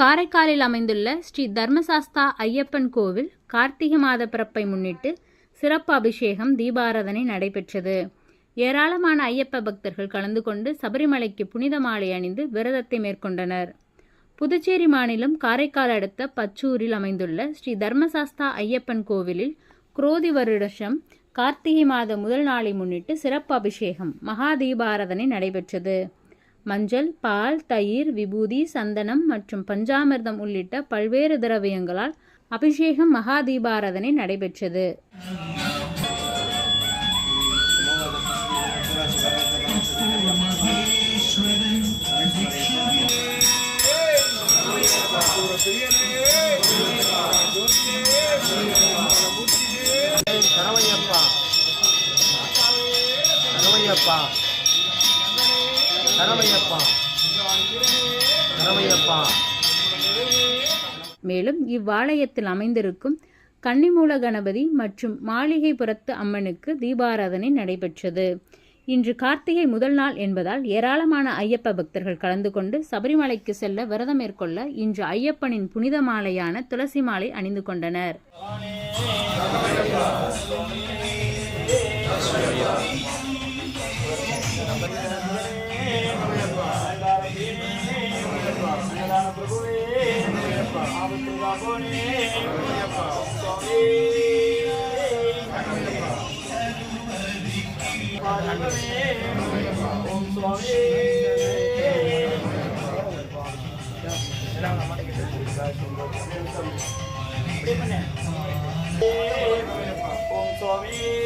காரைக்காலில் அமைந்துள்ள ஸ்ரீ தர்மசாஸ்தா ஐயப்பன் கோவில் கார்த்திகை மாத பிறப்பை முன்னிட்டு சிறப்பு அபிஷேகம் தீபாராதனை நடைபெற்றது. ஏராளமான ஐயப்ப பக்தர்கள் கலந்து கொண்டு சபரிமலைக்கு புனித மாலை அணிந்து விரதத்தை மேற்கொண்டனர். புதுச்சேரி மாநிலம் காரைக்கால் அடுத்த பச்சூரில் அமைந்துள்ள ஸ்ரீ தர்மசாஸ்தா ஐயப்பன் கோவிலில் குரோதி வருடஷம் கார்த்திகை மாத முதல் நாளை முன்னிட்டு சிறப்பு அபிஷேகம் மகா தீபாராதனை நடைபெற்றது. மஞ்சள் பால் தயிர் விபூதி சந்தனம் மற்றும் பஞ்சாமிர்தம் உள்ளிட்ட பல்வேறு திரவியங்களால் அபிஷேகம் மகா தீபாராதனை நடைபெற்றது சரவையப்பா சரவையப்பா சரவையப்பா சரவையப்பா மேலும் இவ்வாலயத்தில் அமைந்திருக்கும் கன்னிமூல கணபதி மற்றும் மாளிகைபுரத்து அம்மனுக்கு தீபாராதனை நடைபெற்றது. இன்று கார்த்திகை முதல் நாள் என்பதால் ஏராளமான ஐயப்ப பக்தர்கள் கலந்து கொண்டு சபரிமலைக்கு செல்ல விரதம் மேற்கொள்ள இன்று ஐயப்பனின் புனித மாலையான துளசி மாலை அணிந்து கொண்டனர். Om Swami